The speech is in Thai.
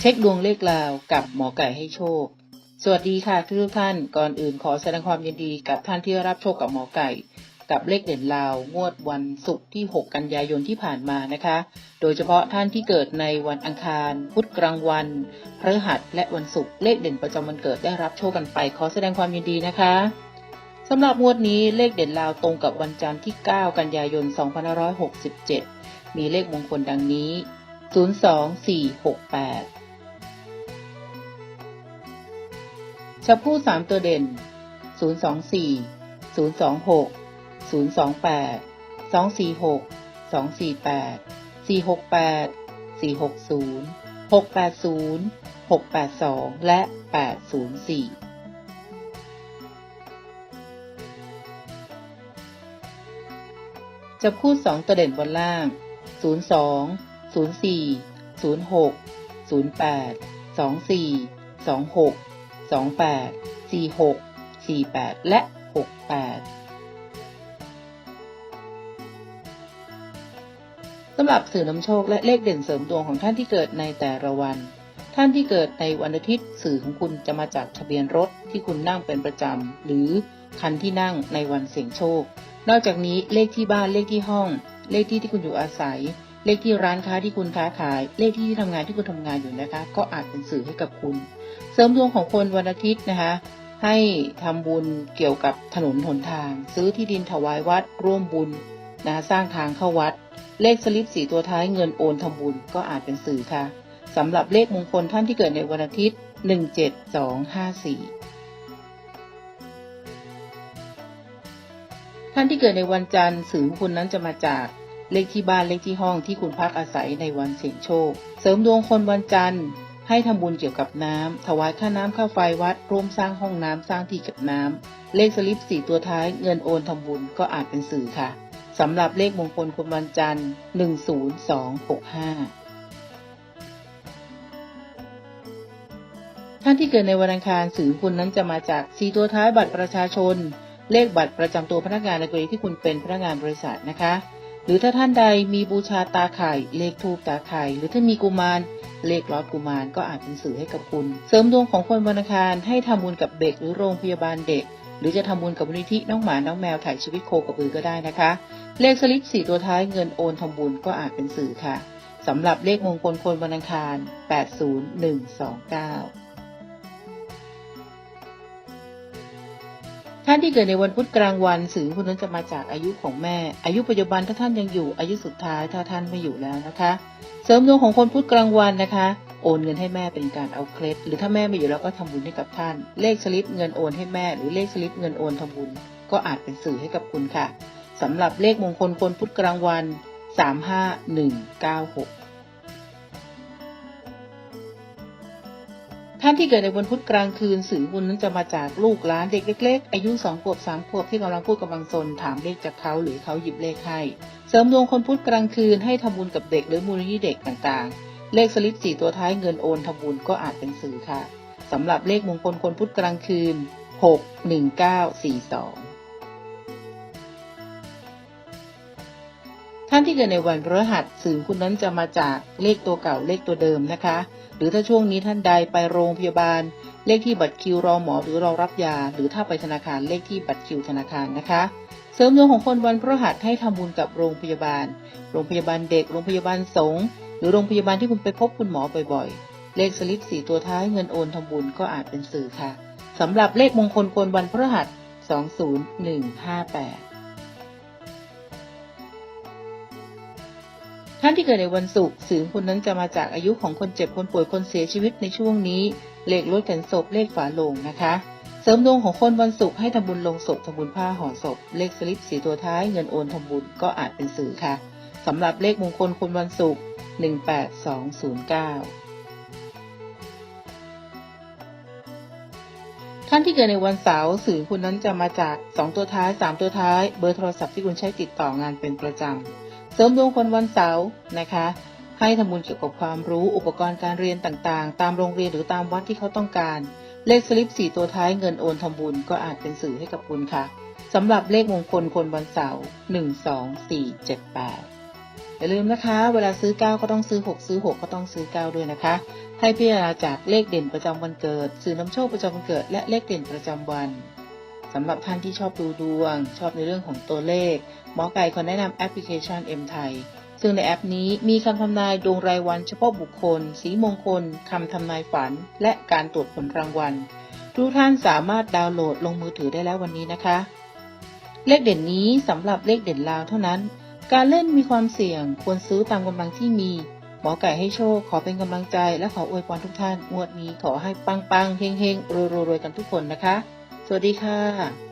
เช็คดวงเลขลาวกับหมอไก่ให้โชค สวัสดีค่ะทุกท่านก่อนอื่นขอแสดงความยินดีกับท่านที่รับโชคกับหมอไก่ กับเลขเด่นลาวงวดวันศุกร์ที่ 6 กันยายนที่ผ่านมานะคะ โดยเฉพาะท่านที่เกิดในวันอังคาร พุธกลางวันพฤหัสและวันศุกร์เลขเด่นประจำวันเกิดได้รับโชคกันไป ขอแสดงความยินดีนะคะสำหรับงวดนี้เลขเด่นลาวตรงกับวันจันทร์ที่ 9 กันยายน 2567 มีเลขมงคลดังนี้ 02468 ชับคู่สามตัวเด่น 024 026 028 246 248 468 460 680 682 และ 804จับคู่สองตัวเด่นบนล่าง 02 04 06 08 24 26 28 46 48 และ 68สำหรับสื่อนำโชคและเลขเด่นเสริมดวงของท่านที่เกิดในแต่ละวัน ท่านที่เกิดในวันอาทิตย์สื่อของคุณจะมาจากทะเบียนรถที่คุณนั่งเป็นประจำ หรือคันที่นั่งในวันเสี่ยงโชค นอกจากนี้เลขที่บ้านเลขที่ห้อง เลขที่ที่คุณอยู่อาศัยเลขที่ร้านค้าที่คุณค้าขาย เลขที่ที่ทำงานที่คุณทำงานอยู่นะคะ ก็อาจเป็นสื่อให้กับคุณ เสริมดวงของคนวันอาทิตย์นะคะ ให้ทำบุญเกี่ยวกับถนนหนทาง ซื้อที่ดินถวายวัดร่วมบุญนะคะสร้างทางเข้าวัด เลขสลิปสีตัวท้ายเงินโอนทำบุญก็อาจเป็นสื่อค่ะสำหรับเลขมงคลท่านที่เกิดในวันอาทิตย์ 17254ท่านที่เกิดในวันจันทร์สื่อของคุณนั้นจะมาจากเลขที่บ้านเลขที่ห้องที่คุณพักอาศัยในวันเสี่ยงโชค เสริมดวงคนวันจันทร์ ให้ทำบุญเกี่ยวกับน้ำถวายค่าน้ำค่าไฟวัด ร่วมสร้างห้องน้ำสร้างที่เก็บน้ำเลขสลิปสี่ตัวท้ายเงินโอนทำบุญก็อาจเป็นสื่อค่ะสำหรับเลขมงคลคนวันจันทร์10265ท่านที่เกิดในวันอังคารสื่อคุณนั้นจะมาจากสีตัวท้ายบัตรประชาชน เลขบัตรประจำตัวพนักงานในกรณีที่คุณเป็นพนักงานบริษัทนะคะ หรือถ้าท่านใดมีบูชาตาไข่เลขทูปตาไข่หรือถ้ามีกุมาร เลขลอดกุมารก็อาจเป็นสื่อให้กับคุณ เสริมดวงของคนวันอังคารให้ทำบุญกับเด็กหรือโรงพยาบาลเด็ก หรือจะทำบุญกับมูลนิธิน้องหมา น้องแมวถ่ายชีวิตโคกระบือก็ได้นะคะ เลขสลิปสี่ตัวท้ายเงินโอนทำบุญก็อาจเป็นสื่อค่ะสำหรับเลขมงคลคนวันอังคาร 80129ท่านที่เกิดในวันพุธกลางวันสื่อคุณนั้นจะมาจากอายุของแม่ อายุปัจจุบันถ้าท่านยังอยู่อายุสุดท้ายถ้าท่านไม่อยู่แล้วนะคะ เสริมดวงของคนพุธกลางวันนะคะ โอนเงินให้แม่เป็นการเอาเคล็ด หรือถ้าแม่ไม่อยู่แล้วก็ทำบุญให้กับท่าน เลขสลิปเงินโอนให้แม่ หรือเลขสลิปเงินโอนทำบุญ ก็อาจเป็นสื่อให้กับคุณค่ะสำหรับเลขมงคลคนพุธกลางวัน 35196 ท่านที่เกิดในวันพุธกลางคืนสื่อบุญนั้นจะมาจากลูกหลานเด็กเล็ก ๆ อายุสองขวบสามขวบที่กำลังพูดกำลังสนถามเลขจากเขาหรือเขาหยิบเลขให้เสริมดวงคนพุธกลางคืนให้ทำบุญกับเด็กหรือมูลนิธิเด็กต่างๆ เลขสลิปสี่ตัวท้ายเงินโอนทำบุญก็อาจเป็นสื่อค่ะสำหรับเลขมงคลคนพุธกลางคืน61942ท่าานที่เกิดในวันพฤหัสสื่อคุณนั้นจะมาจากเลขตัวเก่าเลขตัวเดิมนะคะ หรือถ้าช่วงนี้ท่านใดไปโรงพยาบาล เลขที่บัตรคิวรอหมอหรือรอรับยา หรือถ้าไปธนาคารเลขที่บัตรคิวธนาคารนะคะ เสริมดวงของคนวันพฤหัสให้ทำบุญกับโรงพยาบาล โรงพยาบาลเด็ก โรงพยาบาลสงฆ์หรือโรงพยาบาลที่คุณไปพบคุณหมอบ่อยๆ เลขสลิปสี่ตัวท้ายเงินโอนทำบุญก็อาจเป็นสื่อค่ะสำหรับเลขมงคลคนวันพฤหัส 20158 ท่านที่เกิดในวันศุกร์สื่อคุณนั้นจะมาจากอายุของคนเจ็บคนป่วยคนเสียชีวิตในช่วงนี้ เลขรถเข็นศพเลขฝาโลงนะคะ เสริมดวงของคนวันศุกร์ให้ทำบุญลงศพทำบุญผ้าห่อศพ เลขสลิปสีตัวท้ายเงินโอนทำบุญก็อาจเป็นสื่อค่ะสำหรับเลขมงคลคนวันศุกร์18209ท่านที่เกิดในวันเสาร์สื่อคุณนั้นจะมาจาก 2 ตัวท้าย 3 ตัวท้าย เบอร์โทรศัพท์ที่คุณใช้ติดต่องานเป็นประจำ เสริมดวงคนวันเสาร์นะคะ ให้ทำบุญเกี่ยวกับความรู้อุปกรณ์การเรียนต่างๆ ตามโรงเรียนหรือตามวัดที่เขาต้องการ เลขสลิปสี่ตัวท้ายเงินโอนทำบุญก็อาจเป็นสื่อให้กับคุณค่ะสำหรับเลขมงคลคนวันเสาร์หนึ่งสองสี่เจ็ดแปดอย่าลืมนะคะ เวลาซื้อ 9 ก็ต้องซื้อ 6 ซื้อ 6 ก็ต้องซื้อ 9 ด้วยนะคะ ให้พิจารณาจากเลขเด่นประจำวันเกิดสื่อน้ำโชคประจำวันเกิด และเลขเด่นประจำวัน สำหรับท่านที่ชอบดูดวง ชอบในเรื่องของตัวเลข หมอไก่ขอแนะนำแอปพลิเคชัน M ไทยซึ่งในแอปนี้มีคำทำนายดวงรายวันเฉพาะบุคคล สีมงคล คำทำนายฝัน และการตรวจผลรางวัล ทุกท่านสามารถดาวน์โหลดลงมือถือได้แล้ววันนี้นะคะ เลขเด่นนี้สำหรับเลขเด่นลาวเท่านั้น การเล่นมีความเสี่ยงควรซื้อตามกำลังที่มี หมอไก่ให้โชค ขอเป็นกำลังใจ และขออวยพรทุกท่านงวดนี้ขอให้ปังปังๆเฮงเฮงๆรวยๆรวยกันทุกคนนะคะ สวัสดีค่ะ